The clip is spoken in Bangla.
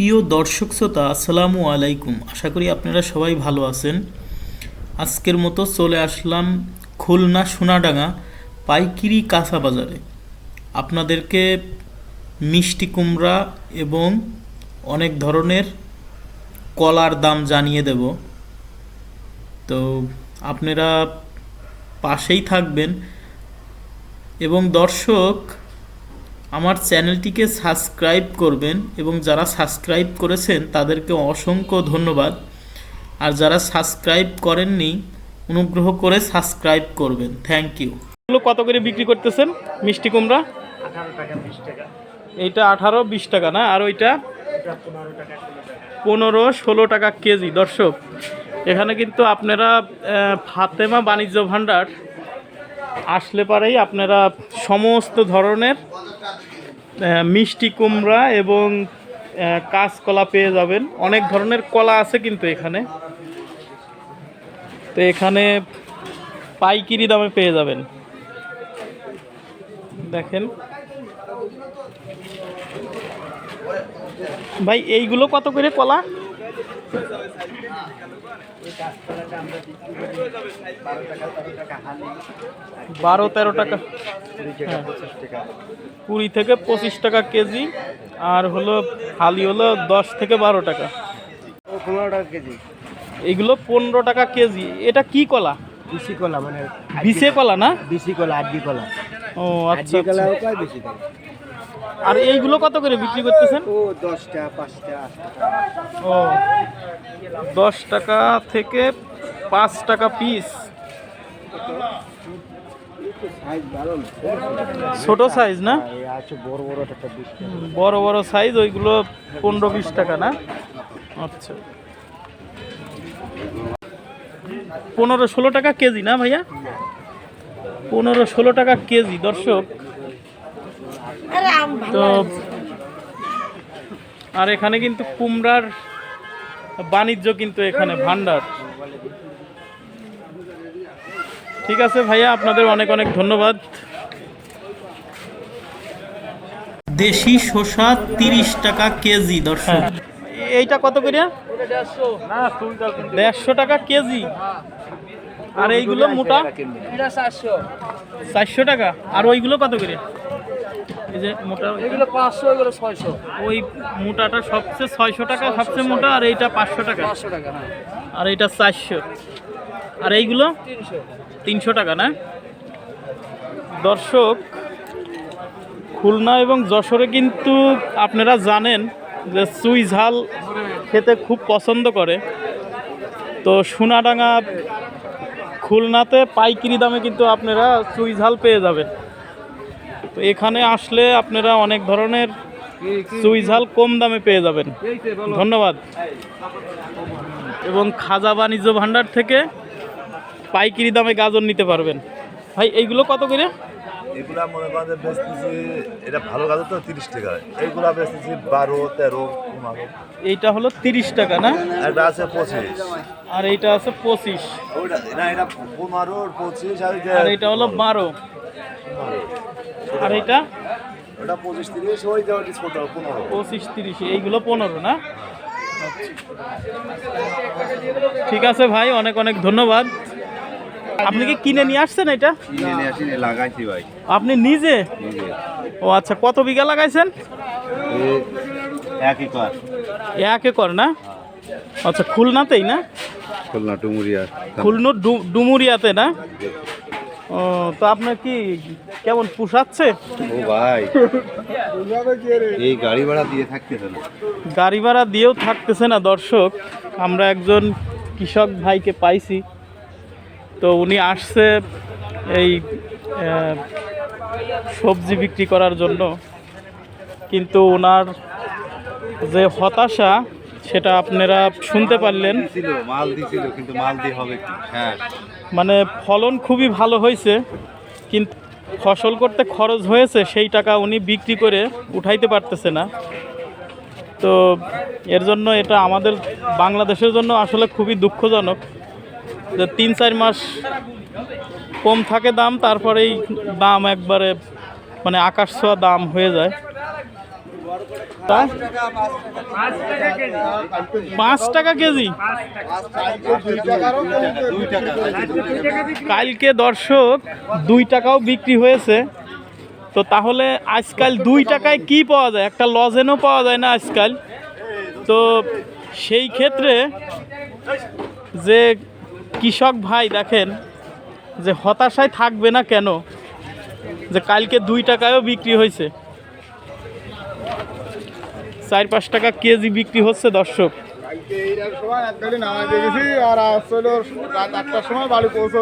প্রিয় দর্শক শ্রোতা, আসসালামু আলাইকুম। আশা করি আপনারা সবাই ভালো আছেন। আজকের মতো চলে আসলাম খুলনা সোনাডাঙ্গা পাইকিরি কাঁচা বাজারে। আপনাদেরকে মিষ্টি কুমড়া এবং অনেক ধরনের কলার দাম জানিয়ে দেব। তো আপনারা পাশেই থাকবেন। এবং দর্শক আমার চ্যানেলটিকে সাবস্ক্রাইব করবেন এবং যারা সাবস্ক্রাইব করেছেন তাদেরকে অসংখ্য ধন্যবাদ। আর যারা সাবস্ক্রাইব করেননি, অনুগ্রহ করে সাবস্ক্রাইব করবেন। থ্যাংক ইউ এগুলো কত করে বিক্রি করতেছেন? মিষ্টি কুমড়া? এইটা আঠারো, বিশ টাকা, না? আর ওইটা? পনেরো, ষোলো টাকা কেজি। দর্শক, এখানে কিন্তু আপনারা ফাতেমা বাণিজ্য ভাণ্ডার আসলে পারেই আপনারা সমস্ত ধরনের মিষ্টি কুমড়া এবং কাঁচকলা পেয়ে যাবেন। অনেক ধরনের কলা আছে কিন্তু এখানে। তো এখানে পাইকিরি দামে পেয়ে যাবেন। দেখেন। ভাই, এইগুলো কত করে কলা? বারো তেরো টাকা। টাকা কুড়ি থেকে পঁচিশ টাকা কেজি আর হলো হালি হলো দশ থেকে বারো টাকা। পনেরো টাকা কেজি। এগুলো পনেরো টাকা কেজি। এটা কি কলা? বিসি কলা মানে বিশে কলা না? বিসি কলা আড্ডি কলা। ও আচ্ছা কলা আচ্ছা। কয় বেশি দাম আর এইগুলো কত করে বিক্রি করতেছেন? ও পাঁচটা আটটা। ও দশ টাকা থেকে পাঁচ টাকা পিস ছোট সাইজ না? হ্যাঁ, টাকা বড় বড় সাইজ ওইগুলো পনেরো বিশ টাকা না? আচ্ছা। পনেরো ষোলো টাকা কেজি না ভাইয়া? পনেরো ষোলো টাকা কেজি দর্শক। তো আর এখানে কিন্তু কুমড়ার বাণিজ্য কিন্তু এখানে ভান্ডার ঠিক আছে ভাইয়া আপনাদের অনেক অনেক ধন্যবাদ। দেশি শসা তিরিশ টাকা কেজি দর্শক। এইটা কত করে দেড়শো টাকা কেজি। আর এইগুলো মোটা? চারশো। টাকা। আর ওইগুলো কত করে এই যে মোটা এগুলো পাঁচশো এগুলো ছয়শো। ওই মোটাটা সবচেয়ে ছয়শো টাকা সবচেয়ে মোটা আর এইটা পাঁচশো টাকা। পাঁচশো টাকা হ্যাঁ। আর এইটা চারশো। আর এইগুলো? তিনশো। তিনশো টাকা না? দর্শক খুলনা এবং যশোরে কিন্তু আপনারা জানেন যে চুই ঝাল খেতে খুব পছন্দ করে। তো সোনাডাঙ্গা খুলনাতে পাইকারি দামে কিন্তু আপনারা চুই ঝাল পেয়ে যাবেন। তো এখানে আসলে আপনারা অনেক ধরনের চুই ঝাল কম দামে পেয়ে যাবেন। ধন্যবাদ। এবং খাজা বাণিজ্য ভাণ্ডার থেকে পাইকারি দামে গাজর নিতে পারবেন। ভাই এইগুলো কত করে? এগুলা মনে করেন যে বেচতেছি এটা ভালো গাছ তো তিরিশ টাকা। এইগুলা বেচতেছি বারো তেরো এইটা হলো তিরিশ টাকা না? একটা আছে পঁচিশ। আর এইটা আছে পঁচিশ। না এটা পনেরো পঁচিশ আর এইটা হলো বারো। আর এইটা ওটা পঁচিশ তিরিশ ওই যে ছোট পনেরো। পঁচিশ তিরিশ এইগুলো পনেরো না? ঠিক আছে ভাই অনেক অনেক ধন্যবাদ। আপনি কি কিনে নিয়ে আসছেন এটা? কিনে নিয়ে আসি লাগাইছি ভাই। আপনি নিজে? ও আচ্ছা কত বিঘা লাগাইছেন? একই কাজ এক একর না? আচ্ছা খুলনাতেই না? খুলনা টুমুরিয়া খুলনো ডু- ডুমুরিয়াতে না? ও তো আপনার কি কেমন পোষাচ্ছে? ও ভাই। এই গাড়ি ভাড়া দিয়ে থাকতেছে না। গাড়ি ভাড়া দিয়েও থাকতেছে না দর্শক। আমরা একজন কৃষক ভাইকে পাইছি। তো উনি আসছে এই সবজি বিক্রি করার জন্য। কিন্তু ওনার যে হতাশা সেটা আপনারা শুনতে পারলেন। মানে ফলন খুবই ভালো হয়েছে, কিন্তু ফসল করতে খরচ হয়েছে, সেই টাকা উনি বিক্রি করে উঠাইতে পারতেছে না। তো এর জন্য এটা আমাদের বাংলাদেশের জন্য আসলে খুবই দুঃখজনক যে তিন চার মাস কম থাকে দাম, তারপরেই দাম একবারে মানে আকাশ ছোঁয়া দাম হয়ে যায়। তাই পাঁচ টাকা কেজি। কালকে দর্শক দুই টাকাও বিক্রি হয়েছে। তো তাহলে আজকাল দুই টাকায় কি পাওয়া যায়? একটা লজেনও পাওয়া যায় না আজকাল। তো সেই ক্ষেত্রে যে কৃষক ভাই দেখেন, যে হতাশায় থাকবে না কেন? যে কালকে দুই টাকায়ও বিক্রি হয়েছে। চার পাঁচ টাকা কেজি বিক্রি হচ্ছে দর্শক। আর সময় বাড়ি পৌঁছে